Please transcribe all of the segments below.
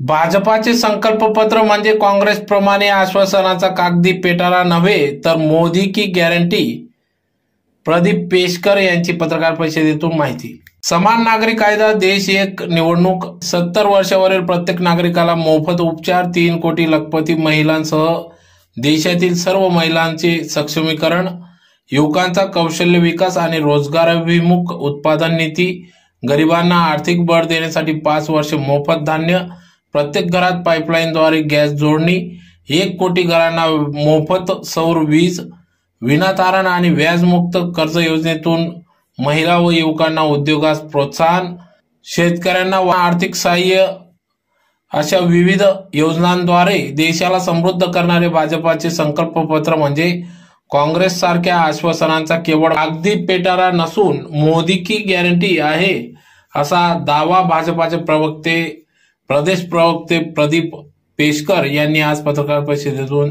भाजपाचे संकल्पपत्र म्हणजे काँग्रेसप्रमाणे आश्वासनाचा कागदी पेटारा नव्हे तर मोदी की गॅरंटी? प्रदीप पेशकर यांची पत्रकार परिषदेतून माहिती. समान नागरी कायदा देश एक निवडणूक सत्तर वर्षावरील प्रत्येक नागरिकाला मोफत उपचार तीन कोटी लखपती महिलांसह देशातील सर्व महिलांचे सक्षमीकरण युवकांचा कौशल्य विकास आणि रोजगाराभिमुख उत्पादन नीती गरिबांना आर्थिक बळ देण्यासाठी पाच वर्ष मोफत धान्य प्रत्येक घरात पाईपलाईनद्वारे गॅस जोडणी एक कोटी घरांना मोफत सौर वीज विनातारण आणि व्याजमुक्त कर्ज योजनेतून महिला व युवकांना उद्योगास प्रोत्साहन शेतकऱ्यांना व आर्थिक सहाय्य अशा विविध योजनांद्वारे देशाला समृद्ध करणारे भाजपाचे संकल्पपत्र म्हणजे काँग्रेस सारख्या आश्वासनांचा केवळ अगदी पेटारा नसून मोदी की गॅरंटी आहे असा दावा भाजपाचे प्रवक्ते प्रदेश प्रवक्ते प्रदीप पेशकर यांनी आज पत्रकार परिषदेतून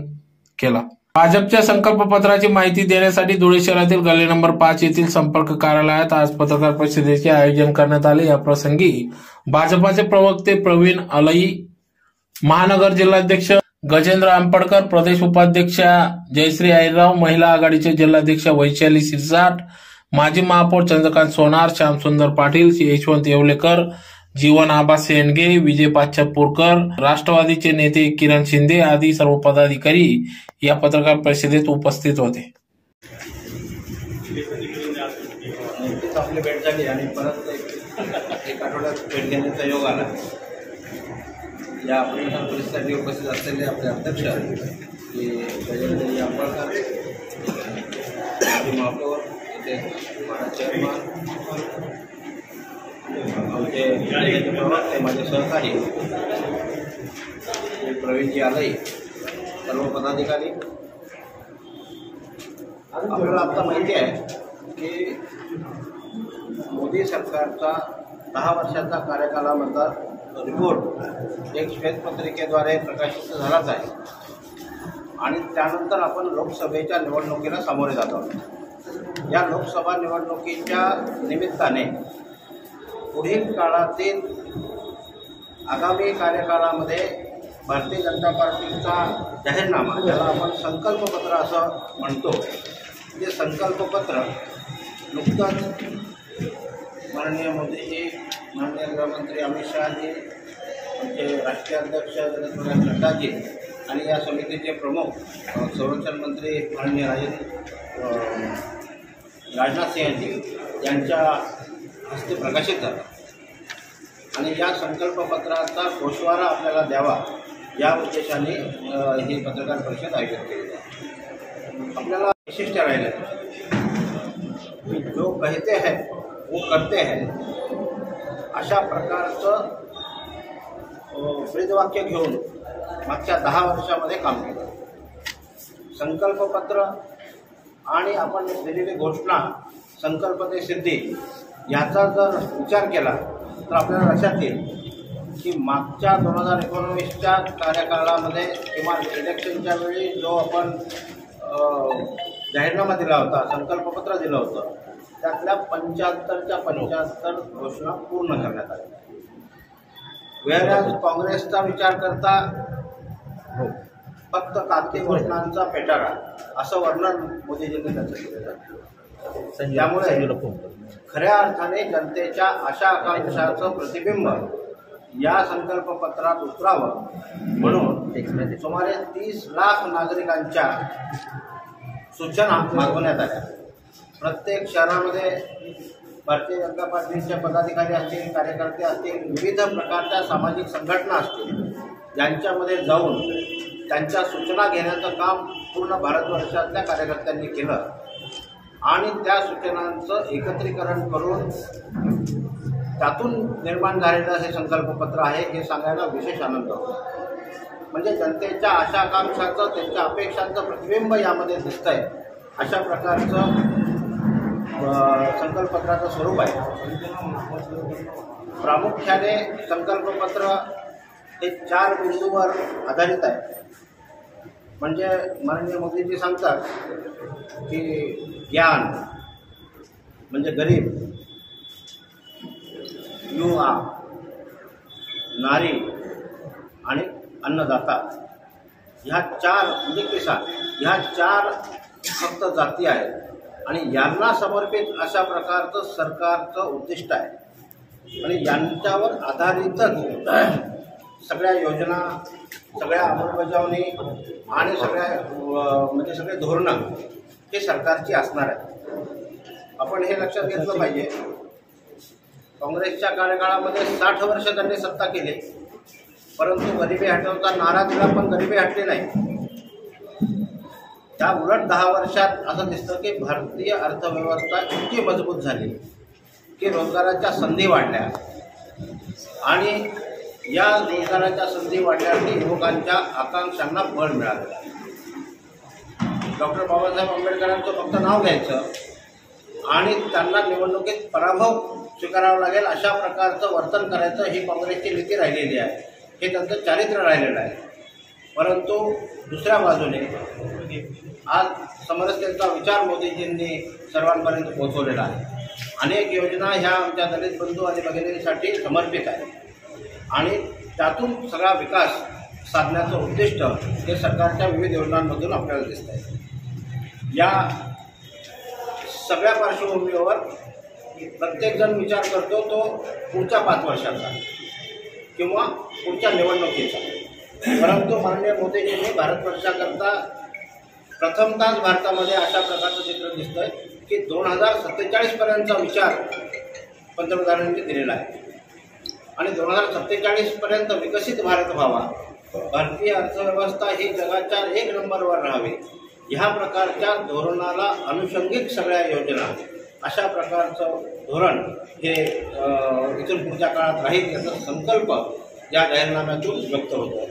केला. भाजपच्या संकल्पपत्राची माहिती देण्यासाठी धुळे शहरातील गल्ली नंबर पाच येथील संपर्क कार्यालयात आज पत्रकार परिषदेचे आयोजन करण्यात आले. या प्रसंगी भाजपाचे प्रवक्ते प्रवीण अलई महानगर जिल्हाध्यक्ष गजेंद्र आंबडकर प्रदेश उपाध्यक्ष जयश्री आईराव महिला आघाडीचे जिल्हाध्यक्ष वैशाली सिरसाट माजी महापौर चंद्रकांत सोनार श्यामसुंदर पाटील यशवंत येवलेकर जीवन आबा सेंडगे विजय पाचपूरकर राष्ट्रवादीचे नेते किरण शिंदे आदी सर्व पदाधिकारी या पत्रकार परिषदेत उपस्थित होते. आपली भेट झाली आणि परत एक आठवड्यात भेट घेण्याचा योग आला. या आपल्या परिस्थिती उपस्थित असलेले आपले अध्यक्ष की गजेंद्र आंबळकर माजी महापौर इथे चेअरमन आमचे माझे सहकारी प्रवीणजी आलई सर्व पदाधिकारी. आपल्याला आता माहिती आहे की मोदी सरकारचा दहा वर्षाचा कार्यकालामधला रिपोर्ट एक श्वेतपत्रिकेद्वारे प्रकाशित झालाच आहे. आणि त्यानंतर आपण लोकसभेच्या निवडणुकीला सामोरे जात आहोत. या लोकसभा निवडणुकीच्या निमित्ताने पुढील काळातील आगामी कार्यकाळामध्ये भारतीय जनता पार्टीचा जाहीरनामा ज्याला आपण संकल्पपत्र असं म्हणतो. ते संकल्पपत्र नुकतंच माननीय मोदीजी माननीय गृहमंत्री अमित शहाजी आमचे राष्ट्रीय अध्यक्ष जगतप्रकाश नड्डाजी आणि या समितीचे प्रमुख संरक्षण मंत्री माननीय राजे राजनाथ सिंहजी यांच्या हस्ते प्रकाशित झाला. आणि या संकल्पपत्राचा गोषवारा आपल्याला द्यावा या उद्देशाने हे ही पत्रकार परिषद आयोजित केली आहे आपल्याला विशिष्ट राहिलं. की जो कहते हैं वो करते हैं. अशा प्रकारचं ब्रीदवाक्य घेऊन मागच्या दहा वर्षामध्ये काम केलं. संकल्पपत्र आणि आपण दिलेली घोषणा संकल्प ते सिद्धी याचा जर विचार केला तर आपल्याला लक्षात येईल की मागच्या दोन हजार एकोणवीसच्या कार्यकाळामध्ये किंवा इलेक्शनच्या वेळी जो आपण जाहीरनामा दिला होता संकल्पपत्र दिलं होतं त्यातल्या पंच्याहत्तरच्या पंच्याहत्तर घोषणा पूर्ण करण्यात आल्या वेळेस काँग्रेसचा विचार करता फक्त कागदी घोषणांचा पेटारा असं वर्णन मोदीजींनी त्याचं केलेलं आहे. त्यामुळे खऱ्या अर्थाने जनतेच्या आशा आकांक्षाचं प्रतिबिंब या संकल्पपत्रात उतरावं. म्हणून सुमारे तीस लाख नागरिकांच्या सूचना मागवण्यात आल्या. प्रत्येक शहरामध्ये भारतीय जनता पार्टीचे पदाधिकारी असतील कार्यकर्ते असतील विविध प्रकारच्या सामाजिक संघटना असतील यांच्यामध्ये जाऊन त्यांच्या सूचना घेण्याचं काम पूर्ण भारतवर्षातल्या कार्यकर्त्यांनी केलं. आणि त्या सूचनांचं एकत्रीकरण करून त्यातून निर्माण झालेलं हे संकल्पपत्र आहे हे सांगायला विशेष आनंद होतो. म्हणजे जनतेच्या आशा आकांक्षाचं त्यांच्या अपेक्षांचं प्रतिबिंब यामध्ये दिसतंय. अशा प्रकारचं संकल्पपत्राचं स्वरूप आहे. प्रामुख्याने संकल्पपत्र हे चार बिंदूवर आधारित आहे. म्हणजे माननीय मोदीजी सांगतात की ज्ञान म्हणजे गरीब युवा नारी आणि अन्नदाता ह्या चार म्हणजे किसान ह्या चार फक्त जाती आहेत आणि यांना समर्पित अशा प्रकारचं सरकारचं उद्दिष्ट आहे. आणि यांच्यावर आधारितच सगळ्या योजना सगळ्या अंमलबजावणी आणि सगळ्या म्हणजे सगळे धोरणं हे सरकारची असणार आहेत. आपण हे लक्षात घेतलं पाहिजे. काँग्रेसच्या कार्यकाळामध्ये साठ वर्ष त्यांनी सत्ता केली. परंतु गरिबी हटवता नारा दिला पण गरिबी हटली नाही. त्या उलट दहा वर्षात असं दिसतं की भारतीय अर्थव्यवस्था इतकी मजबूत झाली की रोजगाराच्या संधी वाढल्या. आणि या रोजगाराच्या संधी वाढल्याने युवकांच्या आकांक्षांना बळ मिळालं डॉक्टर बाबासाहेब आंबेडकरांचं फक्त नाव घ्यायचं आणि त्यांना निवडणुकीत पराभव स्वीकारावा लागेल अशा प्रकारचं वर्तन करायचं ही काँग्रेसची नीती राहिलेली आहे. हे त्यांचं चारित्र्य राहिलेलं आहे. परंतु दुसऱ्या बाजूने आज समरसतेचा विचार मोदीजींनी सर्वांपर्यंत पोहोचवलेला आहे. अनेक योजना ह्या आमच्या दलित बंधू आणि भगिनींसाठी समर्पित आहेत. आणि त्यातून सगळा विकास साधण्याचं उद्दिष्ट हे सरकारच्या विविध योजनांमधून आपल्याला दिसत आहे या सगळ्या पार्श्वभूमीवर प्रत्येकजण विचार करतो तो पुढच्या पाच वर्षाचा किंवा पुढच्या निवडणुकीचा. परंतु माननीय मोदीजींनी भारतवर्षाकरता प्रथमतःच भारतामध्ये अशा प्रकारचं चित्र दिसतंय की दोन हजार सत्तेचाळीसपर्यंतचा विचार पंतप्रधानांनी दिलेला आहे. आणि दोन हजार सत्तेचाळीसपर्यंत विकसित भारत व्हावा. भारतीय अर्थव्यवस्था ही जगाच्या एक नंबरवर राहावी. ह्या प्रकारच्या धोरणाला अनुषंगिक सगळ्या योजना अशा प्रकारचं धोरण हे इतर इथून पुढच्या काळात राहील याचा संकल्प या जाहीरनाम्यातून व्यक्त होतो.